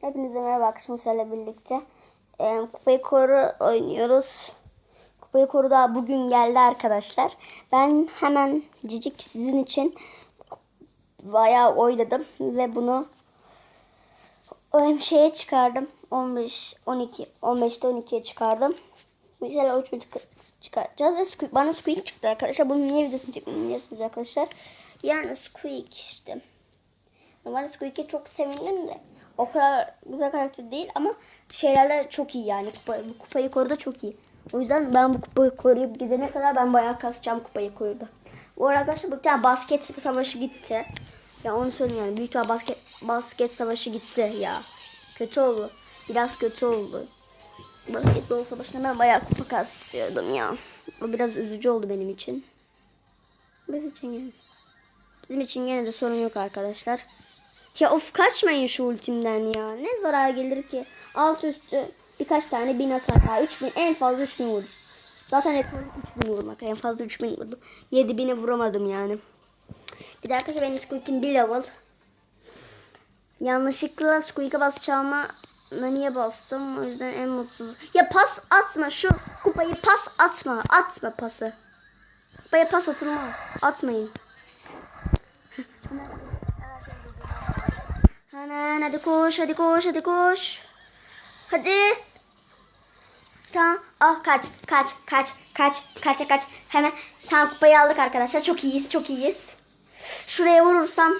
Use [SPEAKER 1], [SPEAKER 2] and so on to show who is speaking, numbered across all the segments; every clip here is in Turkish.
[SPEAKER 1] Hepinize merhaba arkadaşımızla birlikte. Ee, Kupayı Koru oynuyoruz. Kupayı Koru da bugün geldi arkadaşlar. Ben hemen cicik sizin için bayağı oynadım ve bunu o şeye çıkardım. 15, 12, 15'te 12'ye çıkardım. Mesela 3 çıkartacağız ve squeak, bana squeak çıktı arkadaşlar. Bunun niye videosunu çekmiyorsunuz arkadaşlar? Yani squeak işte. Normalde Squeak'e çok sevindim de o kadar güzel karakter değil ama şeylerle çok iyi yani. Kupa, bu kupayı koruda çok iyi. O yüzden ben bu kupayı koruyup gidene kadar ben bayağı kasacağım kupayı koruda. Bu arkadaşlar bir tane basket savaşı gitti. Ya onu söyleyeyim yani. Büyük ihtimal basket, basket savaşı gitti ya. Kötü oldu. Biraz kötü oldu. Basketbol savaşında ben bayağı kupa kasıyordum ya. O biraz üzücü oldu benim için. Bizim için yani. Bizim için yine de sorun yok arkadaşlar. Ya of kaçmayın şu ultimden ya. Ne zarar gelir ki? Alt üstü birkaç tane bin hasar. Ha, 3000 en fazla 3000 vurdum. Zaten rekorum 3000 vurmak. En fazla 3000 vurdum. 7000'e vuramadım yani. Bir de arkadaşlar benim Squeak'im bir level. Yanlışlıkla Squeak'e basacağıma niye bastım? O yüzden en mutsuz. Ya pas atma şu kupayı pas atma. Atma pası. Kupaya pas atılmaz. Atmayın. Hemen hadi koş hadi koş hadi koş. Hadi. Tamam. Ah kaç kaç kaç kaç kaç kaç. Hemen tamam kupayı aldık arkadaşlar. Çok iyiyiz çok iyiyiz. Şuraya vurursam.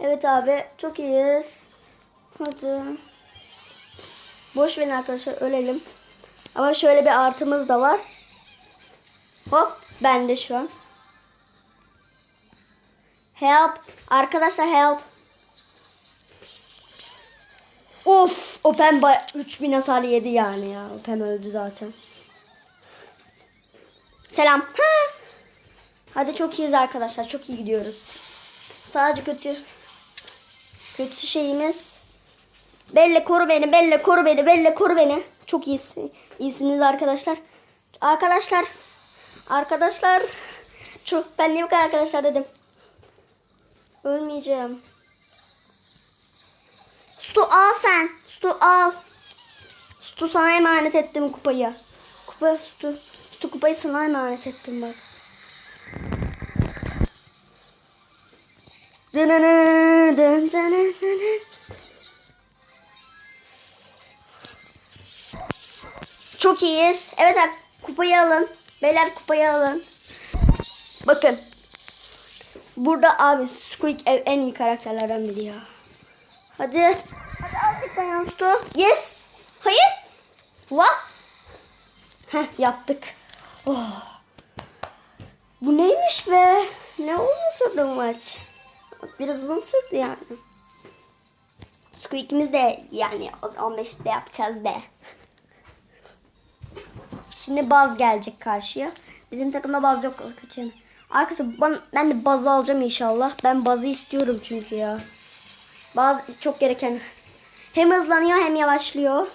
[SPEAKER 1] Evet abi çok iyiyiz. Hadi. Boş verin arkadaşlar ölelim. Ama şöyle bir artımız da var. Hop bende şu an. Help. Arkadaşlar help. Of. O pem 3000 hasar yedi yani ya. O pem öldü zaten. Selam. Ha. Hadi çok iyiyiz arkadaşlar. Çok iyi gidiyoruz. Sadece kötü. Kötü şeyimiz. Belle koru beni. Belle koru beni. Belle koru beni. Çok iyisin, iyisiniz arkadaşlar. Arkadaşlar. Arkadaşlar. Çok ben niye bu kadar arkadaşlar dedim. Ölmeyeceğim. Stu al sen. Stu al. Stu sana emanet ettim kupayı. Kupa Stu. Stu kupayı sana emanet ettim bak. Çok iyiyiz. Evet kupayı alın. Beyler kupayı alın. Bakın Burada abi Squeak ev en iyi karakterlerden biri ya. Hadi. Hadi azıcık dayan Stu. Yes. Hayır. What? Heh yaptık. Oh. Bu neymiş be? Ne uzun sürdü bu maç. Biraz uzun sürdü yani. Squeak'imiz de yani 15'te yapacağız be. Şimdi Baz gelecek karşıya. Bizim takımda Baz yok. Kötü. Arkadaşlar ben, ben de bazı alacağım inşallah. Ben bazı istiyorum çünkü ya. Bazı çok gereken. Hem hızlanıyor hem yavaşlıyor.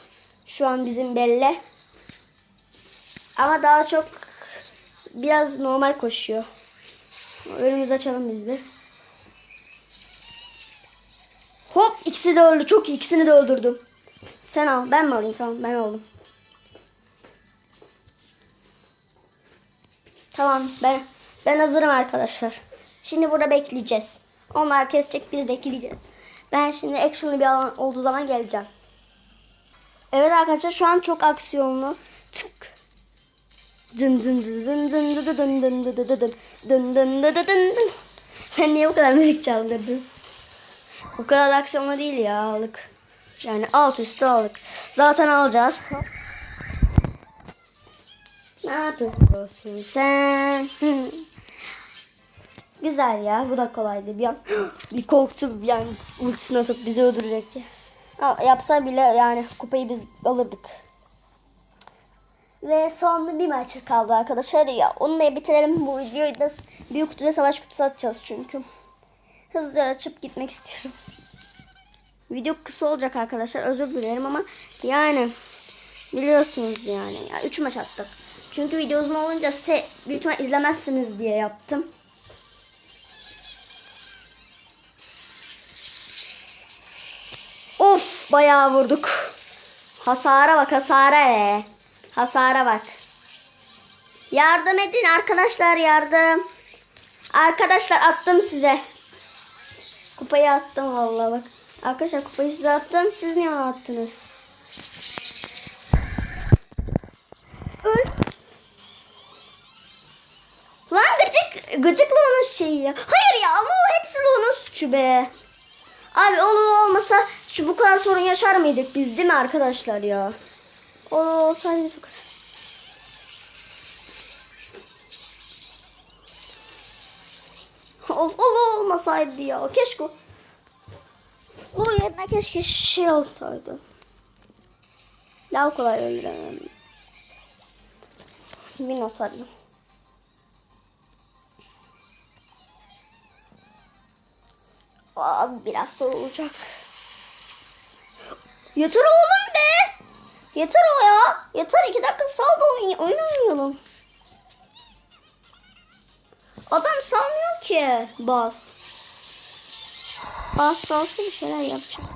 [SPEAKER 1] Şu an bizim belle. Ama daha çok biraz normal koşuyor. Önümüzü açalım biz bir. Hop ikisi de öldü. Çok iyi. ikisini de öldürdüm. Sen al. Ben mi alayım? Tamam ben aldım. Tamam ben ben hazırım arkadaşlar. Şimdi burada bekleyeceğiz. Onlar kesecek biz bekleyeceğiz. Ben şimdi action'lı bir alan olduğu zaman geleceğim. Evet arkadaşlar şu an çok aksiyonlu. Tık. Dın dın dın dın dın dın dın dın dın dın dın dın dın dın dın dın Ben niye bu kadar müzik çaldırdım? Bu kadar aksiyonlu değil ya aldık. Yani alt üstü aldık. Zaten alacağız. Ne yapıyorsun sen? Güzel ya. Bu da kolaydı. Bir an bir korktum yani ultisini atıp bizi öldürecekti. Ha, yapsa bile yani kupayı biz alırdık. Ve son bir maç kaldı arkadaşlar. Ya onunla bitirelim bu videoyu da büyük kutuda savaş kutusu atacağız çünkü. Hızlı açıp gitmek istiyorum. Video kısa olacak arkadaşlar. Özür dilerim ama yani biliyorsunuz yani. Ya 3 maç attık. Çünkü video uzun olunca size büyük ihtimal izlemezsiniz diye yaptım. Bayağı vurduk. Hasara bak hasara be. Hasara bak. Yardım edin arkadaşlar yardım. Arkadaşlar attım size. Kupayı attım vallahi bak. Arkadaşlar kupayı size attım. Siz niye attınız? Öl. Lan gıcık, gıcıklı onun şeyi ya. Hayır ya ama o hepsi onun suçu be. Abi onu olmasa şu bu kadar sorun yaşar mıydık biz değil mi arkadaşlar ya? O olsaydı biz o kadar. Of o olmasaydı ya. Keşke o. Yerine keşke şey olsaydı. Daha kolay öldüremem. Bin asardım. Abi biraz zor olacak. Yeter oğlum be. Yeter o ya. Yeter iki dakika sal da oyun, oyun. Adam salmıyor ki. Bas. Bas salsa bir şeyler yapacak.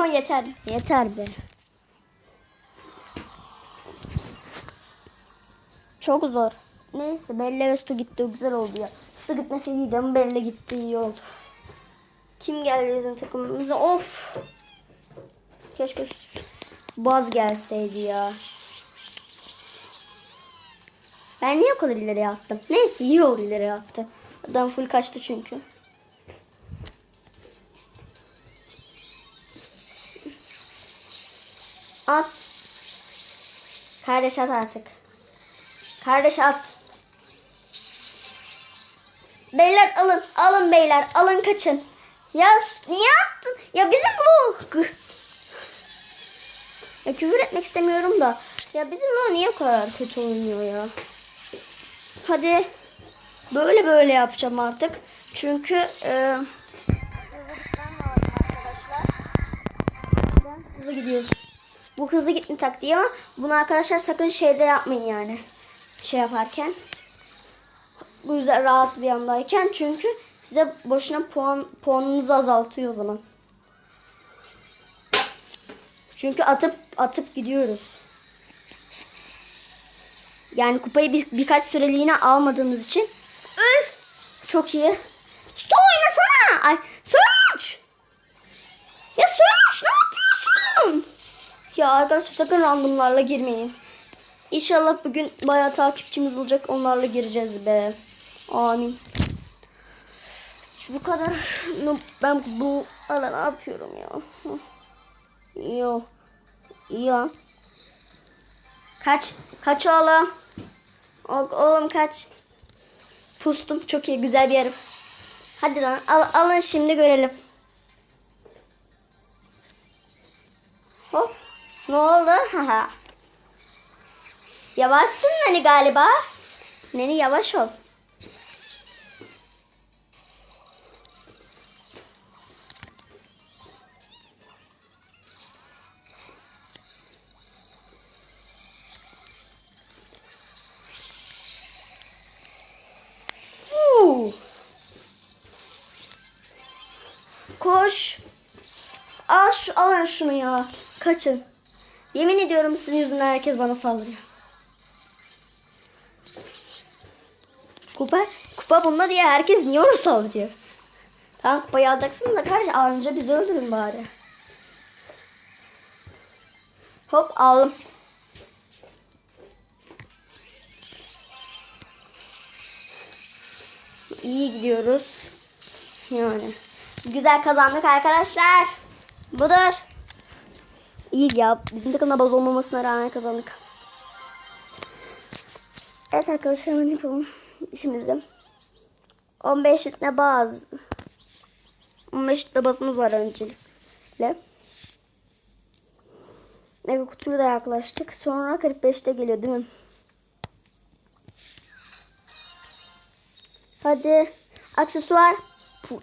[SPEAKER 1] O yeter. Yeter be. Çok zor. Neyse Bella ve Stu gitti. Güzel oldu ya. Stu gitmeseydi ama Bella gitti. iyi oldu. Kim geldi bizim takımımıza? Of. Keşke Baz gelseydi ya. Ben niye o kadar ileri attım? Neyse iyi oldu ileri attı. Adam full kaçtı çünkü. At. Kardeş at artık. Kardeş at. Beyler alın. Alın beyler. Alın kaçın. Ya niye attın? Ya bizim bu. Ya küfür etmek istemiyorum da. Ya bizim bu niye bu kadar kötü oynuyor ya? Hadi. Böyle böyle yapacağım artık. Çünkü e, hızlı gidiyoruz. Bu hızlı gitme taktiği ama bunu arkadaşlar sakın şeyde yapmayın yani. Şey yaparken. Bu yüzden rahat bir andayken çünkü size boşuna puan puanınızı azaltıyor o zaman. Çünkü atıp atıp gidiyoruz. Yani kupayı bir, birkaç süreliğine almadığımız için. Öl! Çok iyi. Sto oynasana! Ay, Search! Ya Search ne yapıyorsun? Ya arkadaşlar sakın randomlarla girmeyin. İnşallah bugün bayağı takipçimiz olacak. Onlarla gireceğiz be. Amin. Bu kadar. Ben bu ara ne yapıyorum ya? Yo. Yo. Kaç. Kaç oğlum. Oğlum kaç. Pustum. Çok iyi. Güzel bir yerim. Hadi lan. Al, alın şimdi görelim. Hop. Ne oldu? Haha. Yavaşsın hani galiba. Neni yavaş ol. Koş. Al şu, alın şunu ya. Kaçın. Yemin ediyorum sizin yüzünden herkes bana saldırıyor. Kupa, kupa bunda diye herkes niye ona saldırıyor? Tamam kupayı alacaksın da kardeş önce bizi öldürün bari. Hop aldım. İyi gidiyoruz. Yani. Güzel kazandık arkadaşlar. Budur. İyi ya. Bizim takımda baz olmamasına rağmen kazandık. Evet arkadaşlar hemen yapalım. İşimizde. 15 litre baz. 15 litre bazımız var öncelikle. Evet kutuyu da yaklaştık. Sonra 45'te geliyor değil mi? Hadi. Aksesuar. Puh.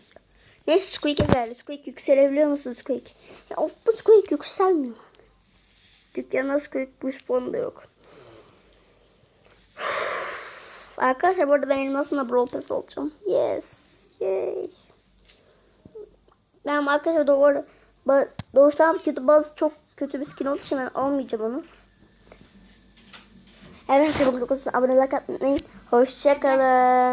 [SPEAKER 1] Neyse Squeak'e geldi. Squeak yükselebiliyor musun Squeak? Ya of bu Squeak yükselmiyor. Dükkanda Squeak puanı da yok. Arkadaşlar bu arada ben elmasımla Brawl Pass alacağım. Yes. Yay. Ben arkadaşlar doğru doğuştan kötü bazı çok kötü bir skin olduğu için ben almayacağım onu. Evet arkadaşlar abone olmayı unutmayın. Hoşçakalın.